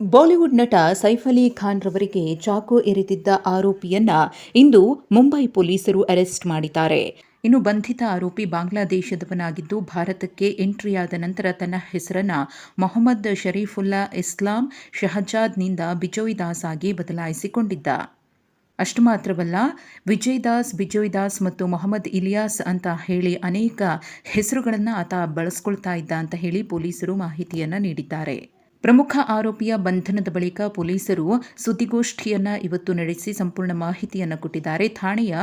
Bollywood ನಟ ಸೈಫ್ ಅಲಿ ಖಾನ್ ರವರಿಗೆ ಚಾಕು ಎರೆದಿದ್ದ ಆರೋಪಿಯನ್ನ ಇಂದು ಮುಂಬೈ ಪೊಲೀಸರು ಅರೆಸ್ಟ್ ಮಾಡಿದ್ದಾರೆ. ಇನ್ನು ಬಂಧಿತ ಆರೋಪಿ ಬಾಂಗ್ಲಾದೇಶದವನಾಗಿದ್ದು ಭಾರತಕ್ಕೆ ಎಂಟ್ರಿಯಾದ ನಂತರ ತನ್ನ ಹೆಸರನ್ನ ಮೊಹಮ್ಮದ್ ಶರೀಫುಲ್ಲಾ ಇಸ್ಲಾಂ ಶಹಜಾದ್ನಿಂದ ಬಿಜೋಯ್ ದಾಸ್ ಆಗಿ ಬದಲಾಯಿಸಿಕೊಂಡಿದ್ದ. ಅಷ್ಟು ಮಾತ್ರವಲ್ಲ, ವಿಜಯ್ ದಾಸ್ ಮತ್ತು ಮೊಹಮ್ಮದ್ ಇಲಿಯಾಸ್ ಅಂತ ಹೇಳಿ ಅನೇಕ ಹೆಸರುಗಳನ್ನು ಆತ ಬಳಸ್ಕೊಳ್ತಾ ಇದ್ದ ಅಂತ ಹೇಳಿ ಪೊಲೀಸರು ಮಾಹಿತಿಯನ್ನು ನೀಡಿದ್ದಾರೆ. ಪ್ರಮುಖ ಆರೋಪಿಯ ಬಂಧನದ ಬಳಿಕ ಪೊಲೀಸರು ಸುದ್ದಿಗೋಷ್ಠಿಯನ್ನ ಇವತ್ತು ನಡೆಸಿ ಸಂಪೂರ್ಣ ಮಾಹಿತಿಯನ್ನು ಕೊಟ್ಟಿದ್ದಾರೆ. ಠಾಣೆಯ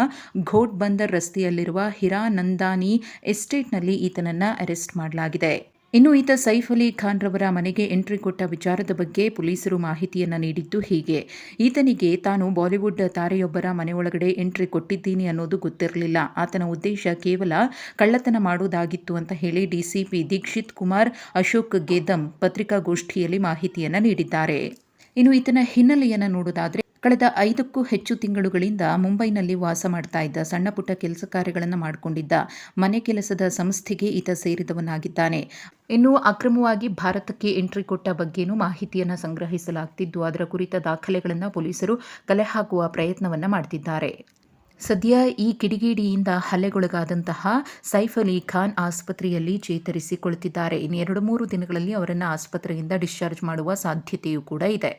ಘೋಟ್ ಬಂದರ್ ರಸ್ತೆಯಲ್ಲಿರುವ ಹಿರಾನಂದಾನಿ ಎಸ್ಟೇಟ್ನಲ್ಲಿ ಈತನನ್ನು ಅರೆಸ್ಟ್ ಮಾಡಲಾಗಿದೆ. ಇನ್ನು ಈತ ಸೈಫ್ ಅಲಿ ಖಾನ್ ರವರ ಮನೆಗೆ ಎಂಟ್ರಿ ಕೊಟ್ಟ ವಿಚಾರದ ಬಗ್ಗೆ ಪೊಲೀಸರು ಮಾಹಿತಿಯನ್ನು ನೀಡಿದ್ದು ಹೀಗೆ. ಈತನಿಗೆ ತಾನು ಬಾಲಿವುಡ್ ತಾರೆಯೊಬ್ಬರ ಮನೆಯೊಳಗಡೆ ಎಂಟ್ರಿ ಕೊಟ್ಟಿದ್ದೀನಿ ಅನ್ನೋದು ಗೊತ್ತಿರಲಿಲ್ಲ. ಆತನ ಉದ್ದೇಶ ಕೇವಲ ಕಳ್ಳತನ ಮಾಡುವುದಾಗಿತ್ತು ಅಂತ ಹೇಳಿ ಡಿಸಿಪಿ ದೀಕ್ಷಿತ್ ಕುಮಾರ್, ಅಶೋಕ್ ಗೇದಂ ಪತ್ರಿಕಾಗೋಷ್ಠಿಯಲ್ಲಿ ಮಾಹಿತಿಯನ್ನು ನೀಡಿದ್ದಾರೆ. ಇನ್ನು ಈತನ ಹಿನ್ನೆಲೆಯನ್ನು ನೋಡೋದಾದ್ರೆ ಕಳೆದ ಐದಕ್ಕೂ ಹೆಚ್ಚು ತಿಂಗಳುಗಳಿಂದ ಮುಂಬೈನಲ್ಲಿ ವಾಸ ಮಾಡ್ತಾ ಇದ್ದ ಸಣ್ಣ ಪುಟ್ಟ ಕೆಲಸ ಕಾರ್ಯಗಳನ್ನು ಮಾಡಿಕೊಂಡಿದ್ದ ಮನೆ ಕೆಲಸದ ಸಂಸ್ಥೆಗೆ ಈತ ಸೇರಿದವನಾಗಿದ್ದಾನೆ. ಇನ್ನು ಅಕ್ರಮವಾಗಿ ಭಾರತಕ್ಕೆ ಎಂಟ್ರಿ ಕೊಟ್ಟ ಬಗ್ಗೆನೂ ಮಾಹಿತಿಯನ್ನು ಸಂಗ್ರಹಿಸಲಾಗ್ತಿದ್ದು, ಅದರ ಕುರಿತ ದಾಖಲೆಗಳನ್ನು ಪೊಲೀಸರು ಕಲೆ ಹಾಕುವ ಪ್ರಯತ್ನವನ್ನು ಮಾಡ್ತಿದ್ದಾರೆ. ಸದ್ಯ ಈ ಕಿಡಿಗೇಡಿಯಿಂದ ಹಲ್ಲೆಗೊಳಗಾದಂತಹ ಸೈಫ್ ಅಲಿ ಖಾನ್ ಆಸ್ಪತ್ರೆಯಲ್ಲಿ ಚೇತರಿಸಿಕೊಳ್ಳುತ್ತಿದ್ದಾರೆ ಇನ್ನೆರಡು ಮೂರು ದಿನಗಳಲ್ಲಿ ಅವರನ್ನು ಆಸ್ಪತ್ರೆಯಿಂದ ಡಿಸ್ಚಾರ್ಜ್ ಮಾಡುವ ಸಾಧ್ಯತೆಯೂ ಕೂಡ ಇದೆ.